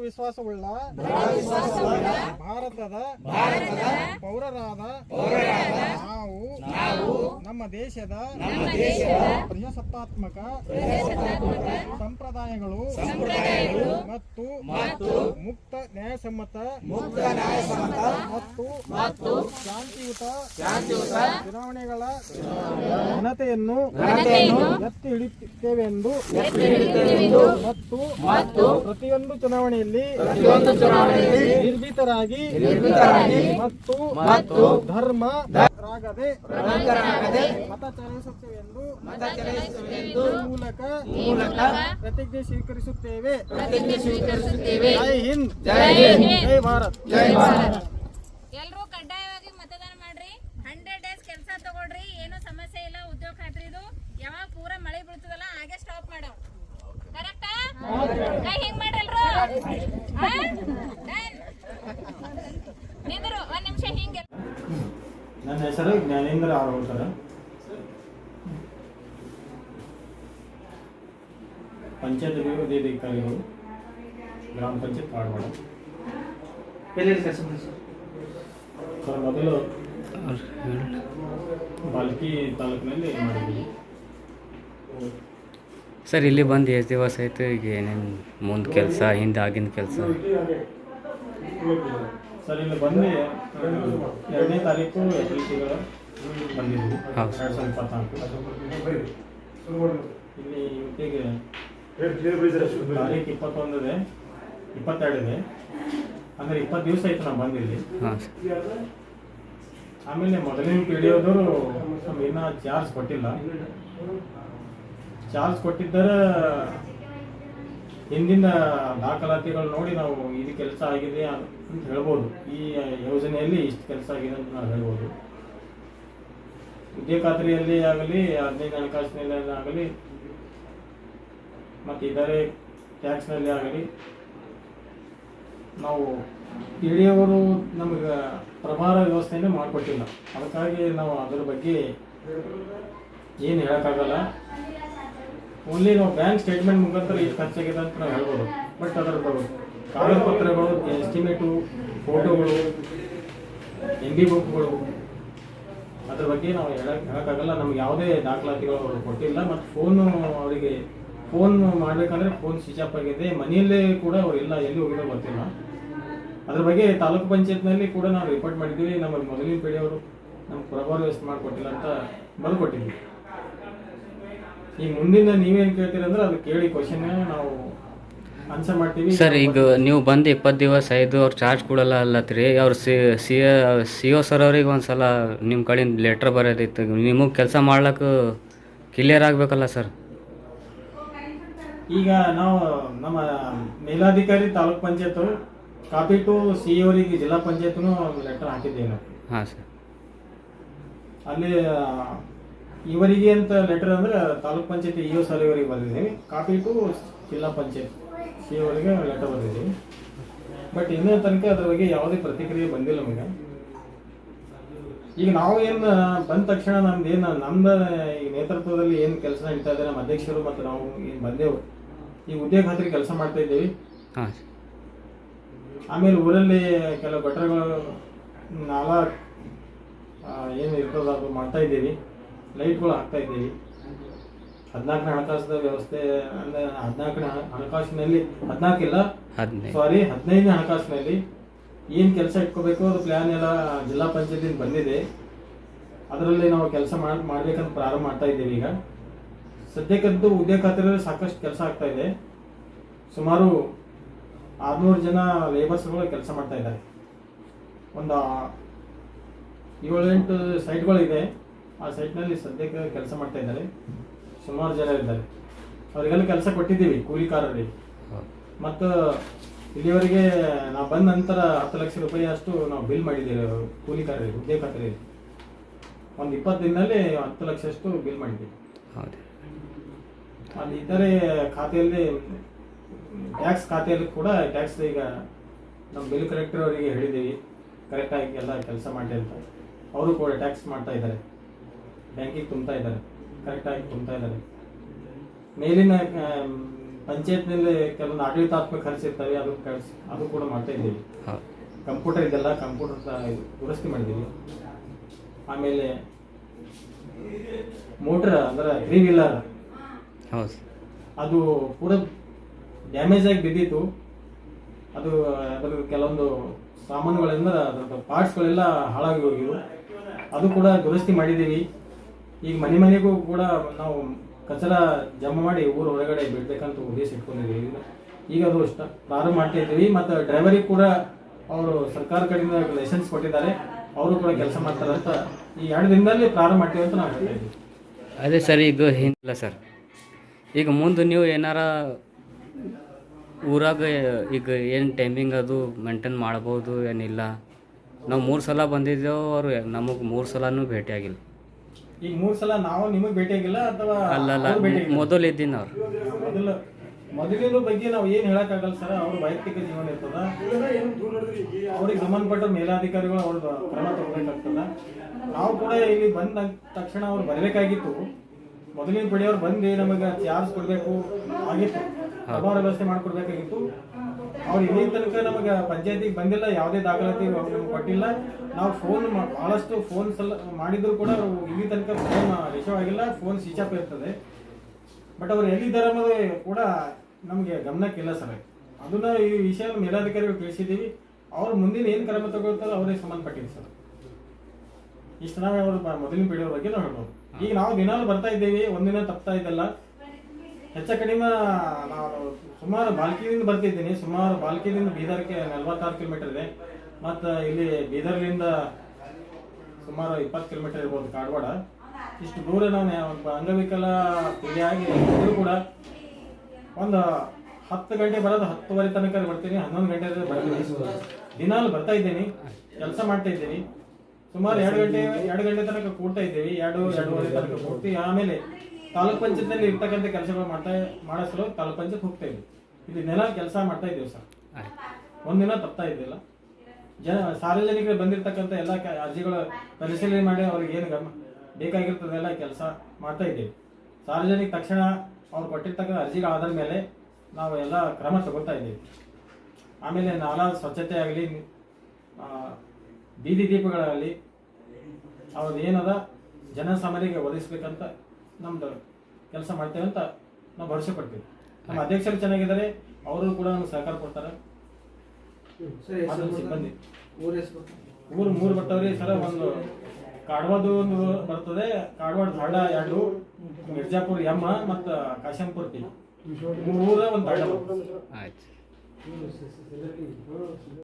ವಿಶ್ವಾಸವುಳ್ಳ ಭಾರತದ ಪೌರರಾದ ನಾವು ನಮ್ಮ ದೇಶದ ಪ್ರಜಾಸತ್ತಾತ್ಮಕ ಸಂಪ್ರದಾಯಗಳು ಮತ್ತು ಮುಕ್ತ ನ್ಯಾಯಸಮ್ಮತ ಮತ್ತು ಶಾಂತಿಯುತ ಚುನಾವಣೆಗಳ ಘನತೆಯನ್ನು ಎತ್ತಿ ಹಿಡಿಯುತ್ತೇವೆ ಎಂದು ಮತ್ತು ಪ್ರತಿಯೊಂದು ಚುನಾವಣೆಯಲ್ಲಿ ನಿರ್ಭೀತರಾಗಿ ಮತ್ತು ಧರ್ಮ ರಾಗದೆ ಮತ ಚಲಾಯಿಸುತ್ತೇವೆಂದು ಎಂದು ಈ ಮೂಲಕ ಮೂಲಕ ಪ್ರತಿಜ್ಞೆ ಸ್ವೀಕರಿಸುತ್ತೇವೆ. ಪ್ರತಿಜ್ಞೆ ಸ್ವೀಕರಿಸುತ್ತೇವೆ. ಜೈ ಹಿಂದ್. ಜೈ ಭಾರತ್. ಎಲ್ರೂ ಆರೋಳ್ಕರ್ ಪಂಚಾಯತ್ ಅಭಿವೃದ್ಧಿ ಅಧಿಕಾರಿಗಳು ಗ್ರಾಮ ಪಂಚಾಯತ್ ಕಾರವಾರ ಎಲ್ಲೆಲ್ಲಿ ಕೆಲಸ ಮಾಡಿ ಸರ್? ಸರ್ ಮೊದಲು ಬಾಲ್ಕಿ ತಾಲೂಕಿನಲ್ಲಿ ಮಾಡಿದ್ದೀವಿ. ಸರ್ ಇಲ್ಲಿ ಬಂದು ಎಷ್ಟು ದಿವಸ ಆಯ್ತು? ಈಗ ಏನೇನು ಮುಂದೆ ಕೆಲಸ ಹಿಂದೆ ಆಗಿನ ಕೆಲಸ? ಸರ್ ಇಲ್ಲಿ ಬಂದು ಎರಡನೇ ತಾರೀಕು ಏಪ್ರಿಲ್ ತಿಂಗಳ ಬಂದಿದ್ವಿ ಹೌದು. ಎರಡು ಸಾವಿರದ ಇಪ್ಪತ್ನಾಲ್ಕು. ಇಲ್ಲಿ ಇವತ್ತಿಗೆ ತಾರೀಕು ಇಪ್ಪತ್ತೊಂದಿದೆ ಇಪ್ಪತ್ತೆರಡಿದೆ ಅಂದ್ರೆ ಇಪ್ಪತ್ತು ದಿವಸ ಆಯ್ತು ನಾವು ಬಂದಿಲ್ಲಿ. ಆಮೇಲೆ ಮೊದಲಿನ ಪೀಳಿಯೋದವರು ನಮ್ಗೆ ಇನ್ನೂ ಚಾರ್ಜ್ ಕೊಟ್ಟಿಲ್ಲ. ಚಾರ್ಜ್ ಕೊಟ್ಟಿದ್ದರೆ ಹಿಂದಿನ ದಾಖಲಾತಿಗಳು ನೋಡಿ ನಾವು ಇದು ಕೆಲಸ ಆಗಿದೆ ಅಂತ ಹೇಳ್ಬೋದು. ಈ ಯೋಜನೆಯಲ್ಲಿ ಇಷ್ಟು ಕೆಲಸ ಆಗಿದೆ ಅಂತ ನಾವು ಹೇಳ್ಬೋದು. ಉದ್ಯೋಗ ಖಾತ್ರಿಯಲ್ಲಿ ಆಗಲಿ ಹದಿನೈದು ಹಣಕಾಸಿನಲ್ಲಿ ಆಗಲಿ, ಮತ್ತು ಇತರೆ ಟ್ಯಾಕ್ಸ್ನಲ್ಲಿ ಆಗಲಿ, ನಾವು ಇಳಿಯವರು ನಮಗೆ ಪ್ರಭಾರ ವ್ಯವಸ್ಥೆಯನ್ನು ಮಾಡಿಕೊಟ್ಟಿಲ್ಲ. ಅದಕ್ಕಾಗಿ ನಾವು ಅದರ ಬಗ್ಗೆ ಏನು ಹೇಳೋಕ್ಕಾಗಲ್ಲ. ಓನ್ಲಿ ನಾವು ಬ್ಯಾಂಕ್ ಸ್ಟೇಟ್ಮೆಂಟ್ ಮುಖಾಂತರ ಇದು ಖರ್ಚಾಗಿದೆ ಅಂತ ನಾವು ಹೇಳ್ಬೋದು. ಬಟ್ ಅದರ ಕಾಗದ ಪತ್ರಗಳು ಎಸ್ಟಿಮೇಟು ಫೋಟೋಗಳು ಎಂ ಬಿ ಬುಕ್ಗಳು ಅದ್ರ ಬಗ್ಗೆ ನಾವು ಹೇಳಕ್ ಹೇಳೋಕ್ಕಾಗಲ್ಲ. ನಮ್ಗೆ ಯಾವುದೇ ದಾಖಲಾತಿಗಳು ಅವರು ಕೊಟ್ಟಿಲ್ಲ. ಮತ್ತು ಫೋನು ಅವರಿಗೆ ಫೋನ್ ಮಾಡಬೇಕಂದ್ರೆ ಫೋನ್ ಸ್ವಿಚ್ ಆಫ್ ಆಗಿದೆ. ಮನೆಯಲ್ಲೇ ಕೂಡ ಅವ್ರು ಇಲ್ಲ, ಎಲ್ಲಿ ಹೋಗಿರೋ ಗೊತ್ತಿಲ್ಲ. ಅದ್ರ ಬಗ್ಗೆ ತಾಲೂಕು ಪಂಚಾಯತ್ನಲ್ಲಿ ಕೂಡ ನಾವು ರಿಪೋರ್ಟ್ ಮಾಡಿದ್ದೀವಿ. ನಮ್ಮ ಮೊದಲಿನ ಪೀಳಿಯವರು ನಮ್ಗೆ ಪ್ರಭಾವ ವ್ಯವಸ್ಥೆ ಮಾಡಿಕೊಟ್ಟಿಲ್ಲ ಅಂತ ಬರ್ಕೊಟ್ಟಿದ್ವಿ ಈ ಮುಂದಿನ ನೀವೇನು ಕೇಳ್ತೀರಂದ್ರೆ ಅದು ಕೇಳಿ ಕ್ವಶನ್ ನಾವು ಆನ್ಸರ್ ಮಾಡ್ತೀವಿ. ಸರ್ ಈಗ ನೀವು ಬಂದು ಇಪ್ಪತ್ತು ದಿವಸ ಐದು ಅವ್ರು ಚಾರ್ಜ್ ಕೊಡಲ್ಲ ಅಲ್ಲತ್ರಿ. ಅವ್ರು C C C O sir ಅವ್ರಿಗೆ ಒಂದು ಸಲ ನಿಮ್ಮ ಕಡೆಯಿಂದ ಲೆಟ್ರ್ ಬರೋದಿತ್ತು. ನಿಮಗೆ ಕೆಲಸ ಮಾಡ್ಲಿಕ್ಕೆ ಕ್ಲಿಯರ್ ಆಗಬೇಕಲ್ಲ ಸರ್ ಈಗ ನಾವು ನಮ್ಮ ಮೇಲಾಧಿಕಾರಿ taluk panchayat copy to C ಅವರಿಗೆ ಜಿಲ್ಲಾ ಪಂಚಾಯತ್ನು ಲೆಟರ್ ಹಾಕಿದ್ದೇವೆ ನಾವು. ಹಾಂ ಸರ್ ಅಲ್ಲಿ ಇವರಿಗೆ ಅಂತ ಲೆಟರ್ ಅಂದ್ರೆ ತಾಲೂಕ್ ಪಂಚಾಯತ್ ಇ ಸರ್ ಇವರಿಗೆ ಬಂದಿದ್ದೀವಿ copy to zilla panchayat. C letter ಬಂದಿದೆ. ಬಟ್ ಇನ್ನೂ ತನಕ ಅದ್ರ ಬಗ್ಗೆ ಯಾವುದೇ ಪ್ರತಿಕ್ರಿಯೆ ಬಂದಿಲ್ಲ ನಮಗೆ ಈಗ ನಾವು ಏನು ಬಂದ ತಕ್ಷಣ ನಮ್ದು ಏನು ನಮ್ದು ಈ ನೇತೃತ್ವದಲ್ಲಿ ಏನು ಕೆಲಸ ನಡೀತಾ ಇದೆ ನಮ್ಮ ಅಧ್ಯಕ್ಷರು ಮತ್ತು ನಾವು ಏನು ಬಂದೆವು. ಈ ಉದ್ಯೋಗ ಖಾತ್ರಿ ಕೆಲಸ ಮಾಡ್ತಾ ಇದ್ದೀವಿ. ಆಮೇಲೆ ಊರಲ್ಲಿ ಕೆಲವು ಗಟ್ಟರಗಳು ನಾಲ್ಕು ಏನು ಇರ್ತದ ಅದು ಮಾಡ್ತಾ ಇದ್ದೀವಿ. ಲೈಟ್ಗಳು ಹಾಕ್ತಾ ಇದ್ದೀವಿ. ಹದಿನಾಲ್ಕನೇ ಹಣಕಾಸಿನ ವ್ಯವಸ್ಥೆ ಅಂದ್ರೆ ಹದಿನಾಲ್ಕನೇ ಹಣ- ಹಣಕಾಸಿನಲ್ಲಿ ಹದಿನಾಲ್ಕು ಇಲ್ಲ. ಸಾರಿ ಹದಿನೈದನೇ ಹಣಕಾಸಿನಲ್ಲಿ ಏನು ಕೆಲಸ ಇಟ್ಕೋಬೇಕು ಅದು ಪ್ಲಾನ್ ಎಲ್ಲ ಜಿಲ್ಲಾ ಪಂಚಾಯತಿಂದ ಬಂದಿದೆ. ಅದರಲ್ಲಿ ನಾವು ಕೆಲಸ ಮಾಡಿ ಮಾಡ್ಬೇಕಂತ ಪ್ರಾರಂಭ ಮಾಡ್ತಾ ಇದ್ದೀವಿ ಈಗ. ಸದ್ಯಕ್ಕಂತೂ ಉದ್ಯೋಗ ಖಾತ್ರಿಯಲ್ಲಿ ಸಾಕಷ್ಟು ಕೆಲಸ ಆಗ್ತಾ ಇದೆ. ಸುಮಾರು ಆರುನೂರು ಜನ ಲೇಬರ್ಸ್ಗಳು ಕೆಲಸ ಮಾಡ್ತಾ ಇದ್ದಾರೆ. ಒಂದು ಏಳೆಂಟು ಸೈಟ್ಗಳಿದೆ ಆ ಸೈಟ್ನಲ್ಲಿ ಸದ್ಯಕ್ಕೆ ಕೆಲಸ ಮಾಡ್ತಾ ಇದ್ದಾರೆ. ಸುಮಾರು ಜನ ಇದ್ದಾರೆ. ಅವರಿಗೆಲ್ಲ ಕೆಲಸ ಕೊಟ್ಟಿದ್ದೀವಿ ಕೂಲಿಕಾರರಿಗೆ. ಮತ್ತು ಇಲ್ಲಿವರೆಗೆ ನಾವು ಬಂದ ನಂತರ ಹತ್ತು ಲಕ್ಷ ರೂಪಾಯಿ ಅಷ್ಟು ನಾವು ಬಿಲ್ ಮಾಡಿದ್ದೇವೆ ಕೂಲಿಕಾರರಿಗೆ ಉದ್ಯೋಗ ಖಾತರಿ ಒಂದು ಇಪ್ಪತ್ತು ದಿನದಲ್ಲಿ ಹತ್ತು ಲಕ್ಷ ಅಷ್ಟು ಬಿಲ್ ಮಾಡಿದ್ದೀವಿ. ಅಲ್ಲಿ ಇತರೆ ಖಾತೆಯಲ್ಲಿ ಟ್ಯಾಕ್ಸ್ ಖಾತೆಯಲ್ಲಿ ಕೂಡ ಟ್ಯಾಕ್ಸ್ ಈಗ ನಮ್ಮ ಬಿಲ್ ಕಲೆಕ್ಟರ್ ಅವರಿಗೆ ಹೇಳಿದ್ದೀವಿ. ಕರೆಕ್ಟಾಗಿ ಎಲ್ಲ ಕೆಲಸ ಮಾಡಿ ಅಂತ. ಅವರು ಕೂಡ ಟ್ಯಾಕ್ಸ್ ಮಾಡ್ತಾ ಇದ್ದಾರೆ. ಬ್ಯಾಂಕಿಗೆ ತುಂಬ್ತಾ ಇದ್ದಾರೆ. ಕರೆಕ್ಟಾಗಿ ತುಂಬ್ತಾ ಇದ್ದಾರೆ. ಮೇಲಿನ ಪಂಚಾಯತ್ನಲ್ಲಿ ಕೆಲವೊಂದು ಆಡಳಿತಾತ್ಮಕ ಖರ್ಚು ಇರ್ತವೆ ಅದು ಕಳ್ಸಿ ಅದು ಕೂಡ ಮಾಡ್ತಾ ಇದ್ದೀವಿ. ಕಂಪ್ಯೂಟರ್ ಇದೆಲ್ಲ ಕಂಪ್ಯೂಟರ್ ದುರಸ್ತಿ ಮಾಡಿದ್ದೀವಿ. ಆಮೇಲೆ ಮೋಟ್ರ್ ಅಂದ್ರೆ ತ್ರೀ ವೀಲರ್ ಅದು ಪೂರ ಡ್ಯಾಮೇಜ್ ಆಗಿ ಬಿದ್ದಿತ್ತು. ಅದು ಅದರ ಕೆಲವೊಂದು ಸಾಮಾನುಗಳಿಂದ ಅದರ ಪಾರ್ಟ್ಸ್ಗಳೆಲ್ಲ ಹಾಳಾಗಿ ಹೋಗಿವು ಅದು ಕೂಡ ದುರಸ್ತಿ ಮಾಡಿದ್ದೀವಿ. ಈಗ ಮನೆ ಮನೆಗೂ ಕೂಡ ನಾವು ಕಚರ ಜಮಾ ಮಾಡಿ ಊರು ಹೊರಗಡೆ ಬಿಡ್ಬೇಕಂತ ಉದ್ದೇಶ ಇಟ್ಕೊಂಡಿದ್ದೀವಿ. ಈಗ ಅದು ಇಷ್ಟ ಪ್ರಾರಂಭ ಮಾಡ್ತಾ ಇದ್ದೀವಿ. ಮತ್ತು ಡ್ರೈವರಿಗೆ ಕೂಡ ಅವರು ಸರ್ಕಾರ ಕಡೆಯಿಂದ ಲೈಸೆನ್ಸ್ ಕೊಟ್ಟಿದ್ದಾರೆ. ಅವರು ಕೂಡ ಕೆಲಸ ಮಾಡ್ತಾರೆ ಅಂತ ಈ ಎರಡು ದಿನದಲ್ಲಿ ಪ್ರಾರಂಭ ಮಾಡ್ತೀವಿ ಅಂತ ನಾವು ಹೇಳ್ತಾ ಇದ್ದೀವಿ. ಅದೇ ಸರ್ ಈಗ ಹಿಂಗಿಲ್ಲ ಸರ್. ಈಗ ಮುಂದೆ ನೀವು ಏನಾರ ಊರಾಗ ಈಗ ಏನು ಟೈಮಿಂಗ್ ಅದು ಮೇಂಟೈನ್ ಮಾಡ್ಬೋದು ಏನಿಲ್ಲ? ನಾವು ಮೂರು ಸಲ ಬಂದಿದ್ದೇವೆ, ಅವರು ನಮಗೆ ಮೂರು ಸಲನೂ ಭೇಟಿಯಾಗಿಲ್ಲ ಈಗ ಮೂರ್ ಸಲ ನಾವು ನಿಮಗೆ ಭೇಟಿಯಾಗಿಲ್ಲ ಅಥವಾ ಅವ್ರು ಭೇಟಿಯಾಗಿಲ್ಲ? ಮೊದಲು ಇದ್ದೀನಿ ಅವ್ರು. ಮೊದಲು ಮೊದಲಿನ ಬಗ್ಗೆ ನಾವು ಏನ್ ಹೇಳಕ್ಕಾಗಲ್ಲ ಸರ್ ಅವ್ರ ವೈಯಕ್ತಿಕ ಜೀವನ ಇರ್ತದ. ಅವ್ರಿಗೆ ಸಂಬಂಧಪಟ್ಟ ಮೇಲಾಧಿಕಾರಿಗಳು ಅವ್ರದ್ದು ಕ್ರಮ ತಗೋಬೇಕಾಗ್ತದ. ನಾವು ಕೂಡ ಇಲ್ಲಿ ಬಂದ ತಕ್ಷಣ ಅವ್ರು ಬರಬೇಕಾಗಿತ್ತು. ಮೊದಲಿನ ಪಡೆಯವ್ರು ಬಂದು ನಮಗೆ ಚಾರ್ಜ್ ಕೊಡಬೇಕು ಆಗಿತ್ತು. ಪ್ರಭಾವ ವ್ಯವಸ್ಥೆ ಮಾಡ್ಕೊಡ್ಬೇಕಾಗಿತ್ತು. ಅವ್ರು ಇಲ್ಲಿ ತನಕ ನಮಗೆ ಪಂಚಾಯತಿಗೆ ಬಂದಿಲ್ಲ, ಯಾವುದೇ ದಾಖಲಾತಿ ಅವ್ರು ಕೊಟ್ಟಿಲ್ಲ. ನಾವು ಫೋನ್ ಭಾಳಷ್ಟು ಫೋನ್ ಸಲ, ಮಾಡಿದ್ರು ಕೂಡ ನಾವು ಇಲ್ಲಿ ತನಕ ಫೋನ್ ರಿಸೀವ್ ಆಗಿಲ್ಲ ಫೋನ್ ಸ್ವಿಚ್ ಆಫ್ ಇರ್ತದೆ. ಬಟ್ ಅವ್ರು ಎಲ್ಲಿದ್ದಾರೆ ಅನ್ನೋದು ಕೂಡ ನಮಗೆ ಗಮನಕ್ಕಿಲ್ಲ ಸರ್. ಅದನ್ನ ಈ ವಿಷಯ ಮೇಲಾಧಿಕಾರಿಗಳು ತಿಳಿಸಿದ್ದೀವಿ. ಅವ್ರು ಮುಂದಿನ ಏನು ಕ್ರಮ ತಗೊಳ್ತಾರೋ ಅವರಿಗೆ ಸಂಬಂಧಪಟ್ಟಿದೆ ಸರ್. ಇಷ್ಟು ನಾವೇ ಅವ್ರ ಮೊದಲಿನ ಪೀಳಿಗೆ ಬಗ್ಗೆ ನಾವು ಹೇಳ್ಬೋದು ಈಗ ನಾವು ದಿನಾಲು ಬರ್ತಾ ಇದ್ದೇವೆ, ಒಂದಿನ ತಪ್ತಾ ಇದ್ದಲ್ಲ ಹೆಚ್ಚ ಕಡಿಮೆ ನಾನು ಸುಮಾರು ಬಾಲ್ಕಿಯಿಂದ ಬರ್ತಿದ್ದೀನಿ. ಸುಮಾರು ಬಾಲ್ಕಿದಿಂದ ಬೀದರ್ಗೆ ನಲ್ವತ್ತಾರು ಕಿಲೋಮೀಟರ್ ಇದೆ. ಮತ್ತು ಇಲ್ಲಿ ಬೀದರ್ಲಿಂದ ಸುಮಾರು ಇಪ್ಪತ್ತು ಕಿಲೋಮೀಟರ್ ಇರ್ಬೋದು ಕಾಡವಾಡ. ಇಷ್ಟು ದೂರ ನಾನು ಒಬ್ಬ ಅಂಗವಿಕಲ ಆಗಿ ಇದ್ರೂ ಕೂಡ ಒಂದು ಹತ್ತು ಗಂಟೆ ಬರೋದು ಹತ್ತುವರೆ ತನಕ ಬರ್ತೀನಿ. ಹನ್ನೊಂದು ಗಂಟೆ ಬರ್ತೀನಿ. ದಿನಾಲು ಬರ್ತಾ ಇದ್ದೀನಿ. ಕೆಲಸ ಮಾಡ್ತಾ ಇದ್ದೀನಿ. ಸುಮಾರು ಎರಡು ಗಂಟೆ ಎರಡು ಗಂಟೆ ತನಕ ಕೂಡ್ತಾ ಇದ್ದೀವಿ. ಎರಡು, ಎರಡೂವರೆ ತನಕ ಕೂಡ್ತೀವಿ. ಆಮೇಲೆ ತಾಲೂಕ್ ಪಂಚಾಯತ್ನಲ್ಲಿ ಇರ್ತಕ್ಕಂಥ ಕೆಲಸಗಳು ಮಾಡ್ತಾ ಮಾಡಿಸಲು ತಾಲೂಕು ಪಂಚಾಯತ್ ಹೋಗ್ತಾ ಇದ್ವಿ ಇಲ್ಲಿ ನೆಲ ಕೆಲಸ ಮಾಡ್ತಾ ಇದ್ದೀವಿ ಸರ್. ಒಂದಿನ ತಪ್ತಾ ಇದ್ದಿಲ್ಲ. ಜನ ಸಾರ್ವಜನಿಕರು ಬಂದಿರತಕ್ಕಂಥ ಎಲ್ಲ ಅರ್ಜಿಗಳು ಪರಿಶೀಲನೆ ಮಾಡಿ ಅವ್ರಿಗೆ ಏನು ಗಮ ಬೇಕಾಗಿರ್ತದೆಲ್ಲ ಕೆಲಸ ಮಾಡ್ತಾ ಇದ್ದೀವಿ. ಸಾರ್ವಜನಿಕ ತಕ್ಷಣ ಅವ್ರು ಕೊಟ್ಟಿರ್ತಕ್ಕಂಥ ಅರ್ಜಿಗಳ ಆಧಾರ ಮೇಲೆ ನಾವು ಎಲ್ಲ ಕ್ರಮ ತಗೋತಾ ಇದ್ದೀವಿ. ಆಮೇಲೆ ನಾಲಾ ಸ್ವಚ್ಛತೆ ಆಗಲಿ ಬೀದಿ ದೀಪಗಳಾಗಲಿ ಅವ್ರದ್ದು ಏನದ ಜನಸಾಮಾನ್ಯರಿಗೆ ಒದಗಿಸ್ಬೇಕಂತ ನಮ್ದು ಕೆಲಸ ಮಾಡ್ತೇವೆ ಅಂತ ನಾವು ಭರವಸೆ ಪಡ್ತೀವಿ ನಮ್ಮ ಅಧ್ಯಕ್ಷರು ಚೆನ್ನಾಗಿದ್ದಾರೆ ಅವರು ಕೂಡ ನಮ್ಗೆ ಸಹಕಾರ ಕೊಡ್ತಾರೆ. ಸಿಬ್ಬಂದಿ. ಊರು ಮೂರು ಬರ್ತಾವ್ರಿ ಸರ ಒಂದು ಕಾಡ್ವಾದು ಒಂದು ಬರ್ತದೆ. ಕಾಡ್ವಾಡ ಹಳ್ಳ ಎರಡು ಮಿರ್ಜಾಪುರ್ ಎಮ್ಮ ಮತ್ತು ಕಾಶಂಪುರ ಪಿ. ಮೂರು ಊರ ಒಂದು ಹಳ್ಳ ಬರ್ತದೆ ಆಯ್ತು.